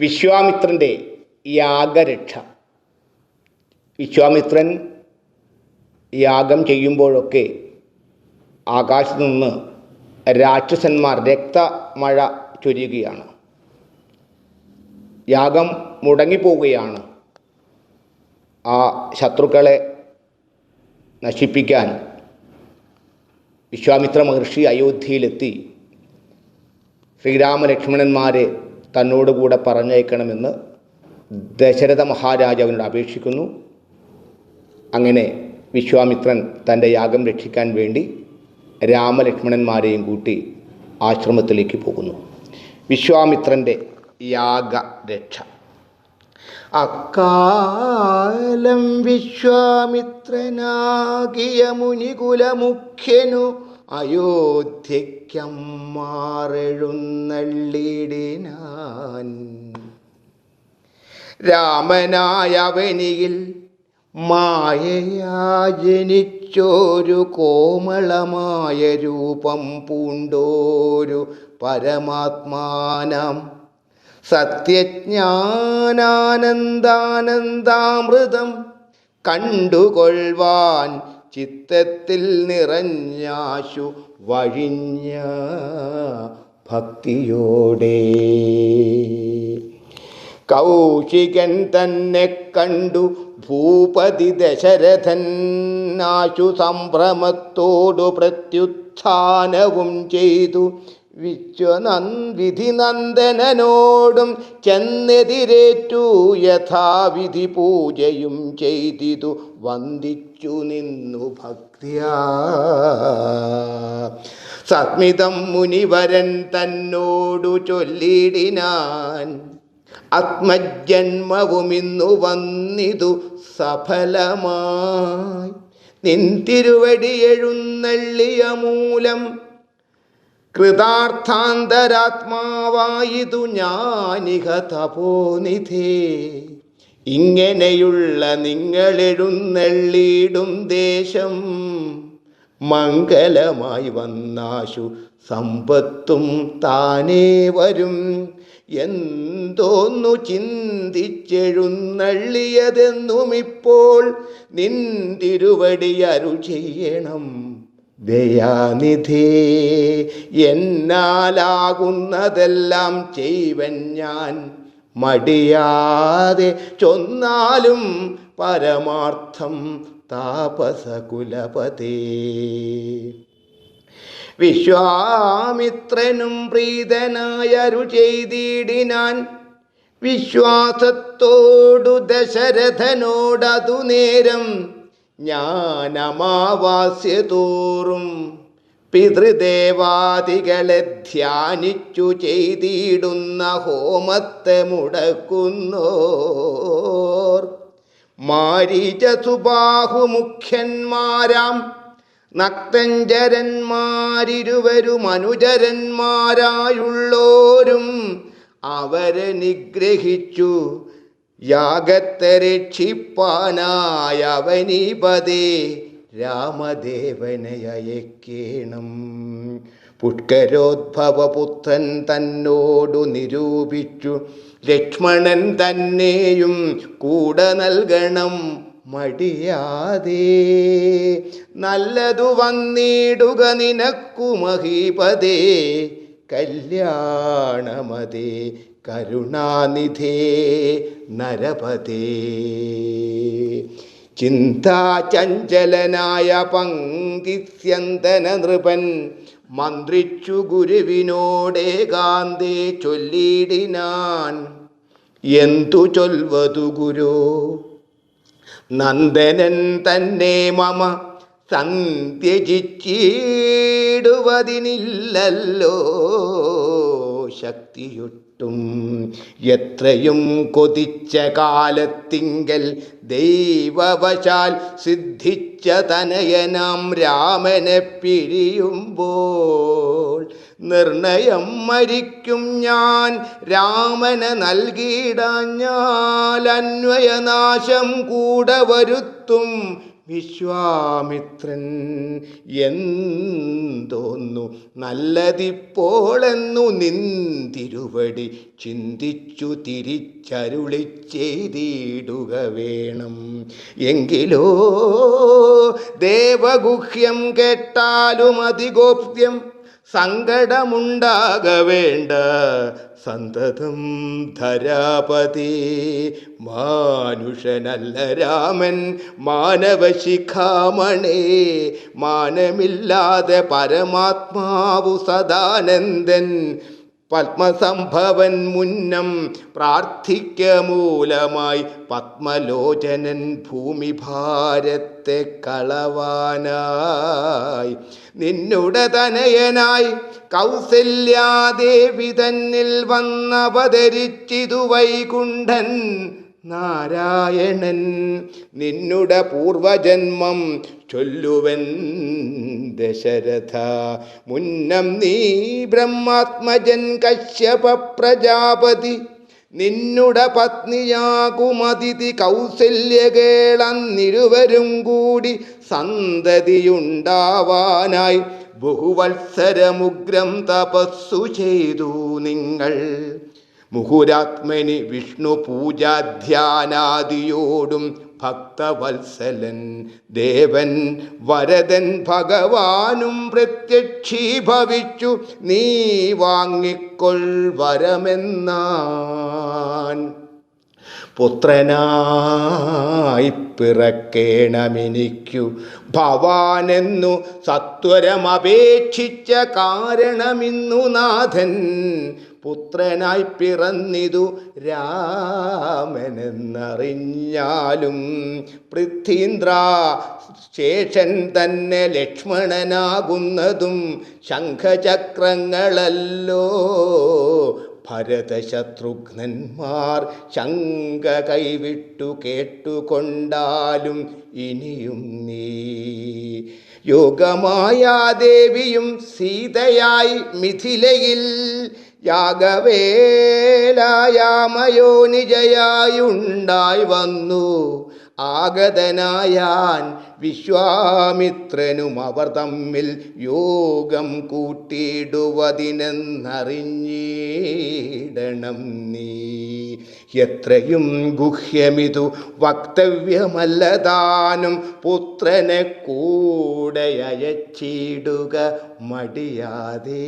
വിശ്വാമിത്രന്റെ യാഗരക്ഷ. വിശ്വാമിത്രൻ യാഗം ചെയ്യുമ്പോഴൊക്കെ ആകാശത്തു നിന്ന് രാക്ഷസന്മാർ രക്തമഴ ചൊരിയുകയാണ്. യാഗം മുടങ്ങിപ്പോവുകയാണ്. ആ ശത്രുക്കളെ നശിപ്പിക്കാൻ വിശ്വാമിത്ര മഹർഷി അയോധ്യയിലെത്തി. ശ്രീരാമലക്ഷ്മണന്മാരെ തന്നോടുകൂടെ പറഞ്ഞയക്കണമെന്ന് ദശരഥ മഹാരാജാവിനോട് അപേക്ഷിക്കുന്നു. അങ്ങനെ വിശ്വാമിത്രൻ തന്റെ യാഗം രക്ഷിക്കാൻ വേണ്ടി രാമലക്ഷ്മണന്മാരെയും കൂട്ടി ആശ്രമത്തിലേക്ക് പോകുന്നു. വിശ്വാമിത്രന്റെ യാഗരക്ഷ. അക്കാലം വിശ്വാമിത്രനാകിയ മുനികുലമുഖ്യനു അയോധ്യയ്ക്കമ്മാറെഴുന്നള്ളിടിനാൻ രാമനായവനിയിൽ മായയാ ജനിച്ചോരു കോമളമായ രൂപം പൂണ്ടോരു പരമാത്മാനം. സത്യജ്ഞാനാനന്ദാനന്ദാമൃതം കണ്ടുകൊള്ളുവാൻ ചിത്തത്തിൽ നിറഞ്ഞാശു വഴിഞ്ഞ ഭക്തിയോടെ. കൗശികൻ തന്നെ കണ്ടു ഭൂപതി ദശരഥൻ. ആശു സംഭ്രമത്തോടു പ്രത്യുത്ഥാനവും ചെയ്തു. വിശ്വനൻ വിധിനന്ദനനോടും ചെന്നെതിരേറ്റു യഥാവിധി പൂജയും ചെയ്തിതു. വന്ദിച്ചു നിന്നു ഭക്തിയാ. സസ്മിതം മുനിവരൻ തന്നോടു ചൊല്ലിടിനാൻ. ആത്മജന്മവുമിന്നു വന്നിതു സഫലമായി. നിൻ തിരുവടി എഴുന്നള്ളിയ മൂലം കൃതാർത്ഥാന്തരാത്മാവായിതു ഞാനിഹ തപോനിധേ. ഇങ്ങനെയുള്ള നിങ്ങളെഴുന്നള്ളിയിടും ദേശം. മംഗലമായി വന്നാശു സമ്പത്തും താനേ വരും. എന്തോന്നു ചിന്തിച്ചെഴുന്നള്ളിയതെന്നുമിപ്പോൾ നിൻ തിരുവടി അരു ചെയ്യണം. ദയാനിധേ എന്നാലാകുന്നതെല്ലാം ചെയ്വൻ ഞാൻ. മടിയാതെ ചൊന്നാലും പരമാർത്ഥം താപസകുലപതേ. വിശ്വാമിത്രനും പ്രീതനായരു ചെയ്തിടിനാൻ. വിശ്വാസത്തോടു ദശരഥനോടതു നേരം ജ്ഞാനമാവാസ്യതോറും പിതൃദേവാദികളെ ധ്യാനിച്ചു ചെയ്തിടുന്ന ഹോമത്തെ മുടക്കുന്നോർ. മാരീച സുബാഹുമുഖ്യന്മാരാം നക്തഞ്ചരന്മാരിരുവരും അനുചരന്മാരായുള്ളോരും അവരെ നിഗ്രഹിച്ചു. യാഗത്തെ രക്ഷിപ്പാനായ അവനീപതേ രാമദേവനെ അയക്കേണം. പുഷ്കരോദ്ഭവപുത്രൻ തന്നോടു നിരൂപിച്ചു. ലക്ഷ്മണൻ തന്നെയും കൂടെ നൽകണം മടിയാതെ. നല്ലതു വന്നിടുക നിനക്കു മഹീപതേ. കല്യാണമതേ കരുണാനിധേ നരപതേ. ചിന്താചഞ്ചലനായ പങ്കിത്യന്തന നൃപൻ മന്ത്രിച്ചു ഗുരുവിനോടേകാന്തേ ചൊല്ലിടിനാൻ എന്തു ചൊൽവതു ഗുരു? നന്ദനൻ തന്നെ മമ സന്ധ്യജിച്ചിടുവതിനില്ലല്ലോ. ശക്തിയൊട്ടും. എത്രയും കൊതിച്ച കാലത്തിങ്കൽ ദൈവവശാൽ സിദ്ധിച്ച തനയനാം രാമനെ പിഴിയുമ്പോൾ നിർണയം മരിക്കും ഞാൻ. രാമന് നൽകിയിടാഞ്ഞാൽ അന്വയനാശം കൂടെ വരുത്തും. വിശ്വാമിത്രൻ എന്തോന്നു നല്ലതിപ്പോളെന്നു നിന്തിരുവടി ചിന്തിച്ചു തിരിച്ചരുളി ചെയ്തിടുക വേണം. എങ്കിലോ ദേവഗുഹ്യം കേട്ടാലും അതിഗോപ്യം സങ്കടമുണ്ടാക വേണ്ട. സന്തതം ധരാപതി. മാനുഷനല്ല രാമൻ മാനവശിഖാമണേ. മാനമില്ലാതെ പരമാത്മാവു സദാനന്ദൻ. പത്മസംഭവൻ മുന്നം പ്രാർത്ഥിക്ക മൂലമായി പത്മലോചനൻ ഭൂമി ഭാരത്തെ കളവാനായി. നിന്നുടെ തനയനായി കൗസല്യാദേവി തന്നിൽ വന്നവതരിച്ചിതു വൈകുണ്ഠൻ നാരായണൻ. നിന്നുടെ പൂർവജന്മം ചൊല്ലുവൻ ദശരഥ. മുന്നം നീ ബ്രഹ്മാത്മജൻ കശ്യപ പ്രജാപതി നിന്നുടെ പത്നിയാകുമതിഥി കൗസല്യകേളന്നിരുവരും കൂടി സന്തതിയുണ്ടാവാനായി ബഹുവത്സരമുഗ്രം തപസ്സു ചെയ്തു നിങ്ങൾ. മുഹുരാത്മനി വിഷ്ണു പൂജാധ്യാനാദിയോടും ഭക്തവത്സലൻ ദേവൻ വരദൻ ഭഗവാനും പ്രത്യക്ഷീഭവിച്ചു. നീ വാങ്ങിക്കൊൾ വരമെന്നാൻ. പുത്രനായി പിറക്കേണമിനിക്കു. ഭവാനെന്നു സത്വരമപേക്ഷിച്ച കാരണമിന്നു നാഥൻ പുത്രനായി പിറന്നിതു രാമനെന്നറിഞ്ഞാലും പൃഥ്വീന്ദ്ര ശേഷൻ തന്നെ ലക്ഷ്മണനാകുന്നതും ശംഖചക്രങ്ങളല്ലോ. ഭരതശത്രുഘ്നന്മാർ ശങ്ക കൈവിട്ടു കേട്ടുകൊണ്ടാലും ഇനിയും നീ യോഗമായ ദേവിയും സീതയായി മിഥിലയിൽ യാഗവേലായാമയോനിജയായുണ്ടായി വന്നു. ആഗതനായാൻ വിശ്വാമിത്രനും അവർ തമ്മിൽ യോഗം കൂട്ടിയിടുവതിനെന്നറിഞ്ഞിടണം നീ. എത്രയും ഗുഹ്യമിതു വക്തവ്യമല്ലതാനും പുത്രനെ കൂടെ അയച്ചിടുക മടിയാതെ.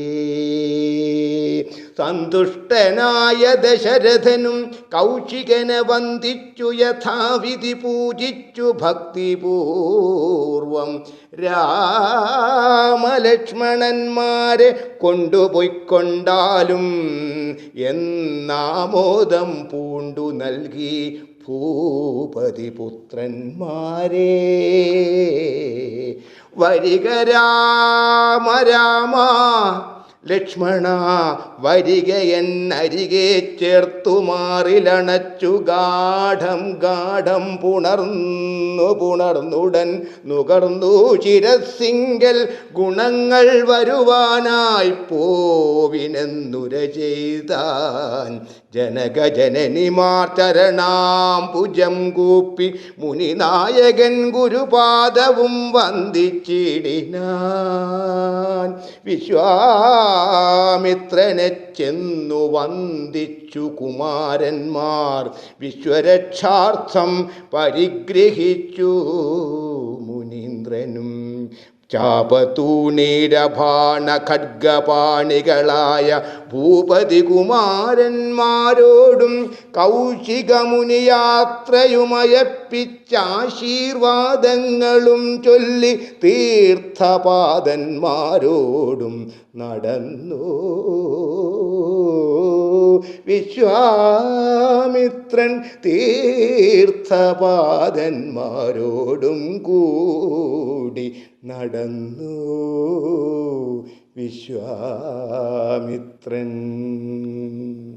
സന്തുഷ്ടനായ ദശരഥനും കൗശികനെ വന്ദിച്ചു യഥാവിധി പൂജിച്ചു ഭക്തിപൂർവം രാമലക്ഷ്മണന്മാരെ കൊണ്ടുപോയിക്കൊണ്ടാലും എന്നാമോദം പൂണ്ടു നൽകി ഭൂപതി പുത്രന്മാരെ വരിക രാമ രാമ ലക്ഷ്മണ വരിക എന്നരികെ ചേർത്തു മാറിലണച്ചു ഗാഠം ഗാഠം പുണർന്നു പുണർന്നുടൻ നുകർന്നു ചിരസിങ്കൽ ഗുണങ്ങൾ വരുവാനായി പോവിനെന്നുര ചെയ്താൻ ജനകജനനിമാർ ചരണാം ഭുജം കൂപ്പി മുനിനായകൻ ഗുരുപാദവും വന്ദിച്ചിടിനാൻ വിശ്വാമിത്രനെ ചെന്നു വന്ദിച്ചു കുമാരന്മാർ വിശ്വരക്ഷാർത്ഥം പരിഗ്രഹിച്ചു മുനീന്ദ്രനും. ചാപത്തൂണീരഭാണ ഖഡ്ഗപാണികളായ ഭൂപതി കുമാരന്മാരോടും കൗശികമുനിയാത്രയുമയപ്പിച്ചാശീർവാദങ്ങളും ചൊല്ലി തീർത്ഥപാദന്മാരോടും നടന്നു. വിശ്വാമിത്രൻ തീർത്ഥപാദന്മാരോടും കൂടി നടന്നു. വിശ്വാമിത്രൻ.